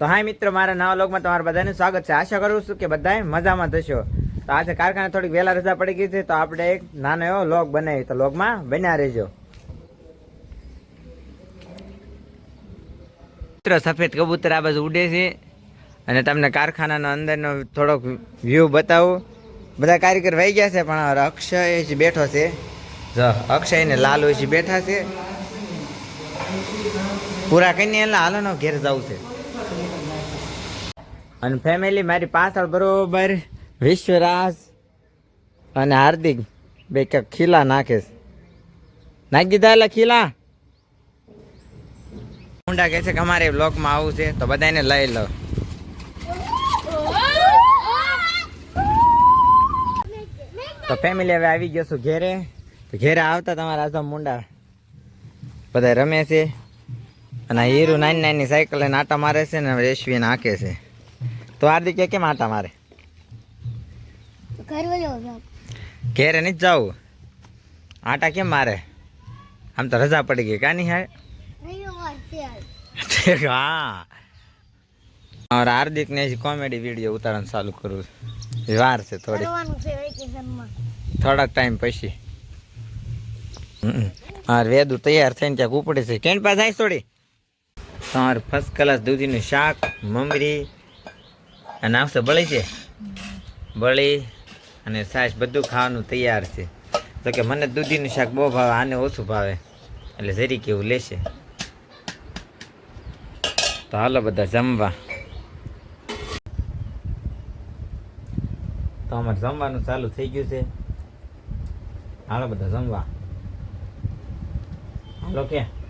તો હા મિત્રો, મારા નવા લોકમાં તમારા બધાનું સ્વાગત છે. આશા કરું છું કે બધાએ મજામાં થશો તો આજે કારખાને થોડીક વહેલા રજા પડી ગઈ છે, તો આપણે એક નાનો એવો લોગ બનાવી તો લોગમાં બન્યા રહેજો. મિત્રો, સફેદ કબૂતર આ બાજુ ઉડે છે અને તમને કારખાનાનો અંદરનો થોડોક વ્યૂ બતાવું. બધા કારીગર વહી ગયા છે, પણ અક્ષય જ બેઠો છે. અક્ષય ને લાલુ બેઠા છે. પૂરા કહીને એટલે હાલોનો ઘેર જવું છે. અને ફેમિલી મારી પાછળ બરોબર વિશ્વરાજ અને હાર્દિક બે ક્યાંક ખીલા નાખે છે. નાખી દીધા એટલે ખીલા? મુંડા કહે છે કે અમારે બ્લોકમાં આવું છે, તો બધાને લઈ લો. તો ફેમિલી હવે આવી ગયો છું ઘેરે. તો ઘેરે આવતા તમારા આસો મુંડા. બધા રમે છે. અને હીરુ નાની નાની સાયકલ આટા મારે છે ને રેશવી નાખે છે. તો હાર્દિક કે કેમ આટા મારે? ઘેરે નહીં જાવ આટા કેમ મારે? આમ તો રજા પડી ગઈ કાની હા હાર્દિક ને કોમેડી વીડિયો ઉતારણ ચાલુ કરું વાર છે થોડી થોડાક ટાઈમ પછી. હાર વેદુ તૈયાર થઈને ત્યાં ઉપડે છે. કેન પાસ આવી થોડી? તમારે ફર્સ્ટ ક્લાસ દૂધીનું શાક મમરી અને આવશે બળી છે? બળી અને સાસ બધું ખાવાનું તૈયાર છે. તો કે મને દૂધીનું શાક બહુ ભાવે, આને ઓછું ભાવે. એટલે જરી કેવું લેશે. તો હાલો બધા જમવા. તો અમારે જમવાનું ચાલુ થઈ ગયું છે. હાલો બધા જમવા. હાલો કે?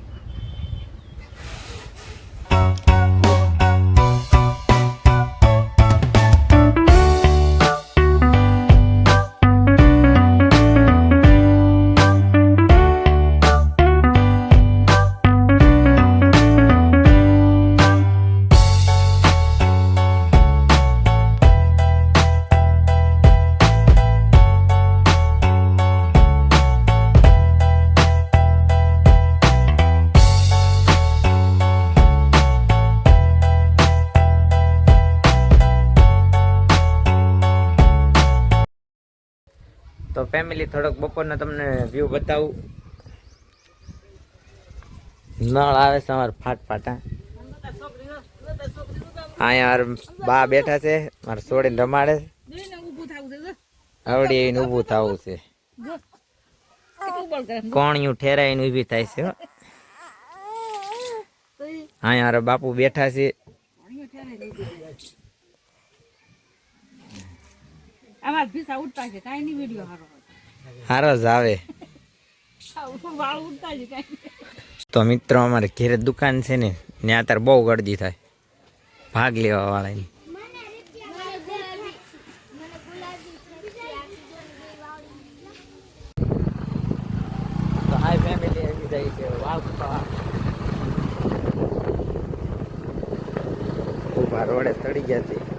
તો ફેમિલી થોડોક બપોરનો તમને વ્યૂ બતાવું. નળ આવે છે અમારે ફાટ ફાટા અહીંયા બા બેઠા છે, મારે છોડીને રમાડે આવડી આવીને ઊભું થવું છે. કોણિયું ઠેરાઈને ઊભી થાય છે અહીંયા બાપુ બેઠા છે. અમાર ભીસા ઉડતા છે કાંઈ નહીં વીડિયો હારો હારો જ આવે. તો મિત્રો અમારે ઘેરે દુકાન છે ને ત્યાં અત્યારે બહુ ગળદી થાય. ભાગ લેવા વાળાની. તો હાય ફેમિલી આવી જાય છે વાવતા ઊભા રોડે ચડી ગયા છે.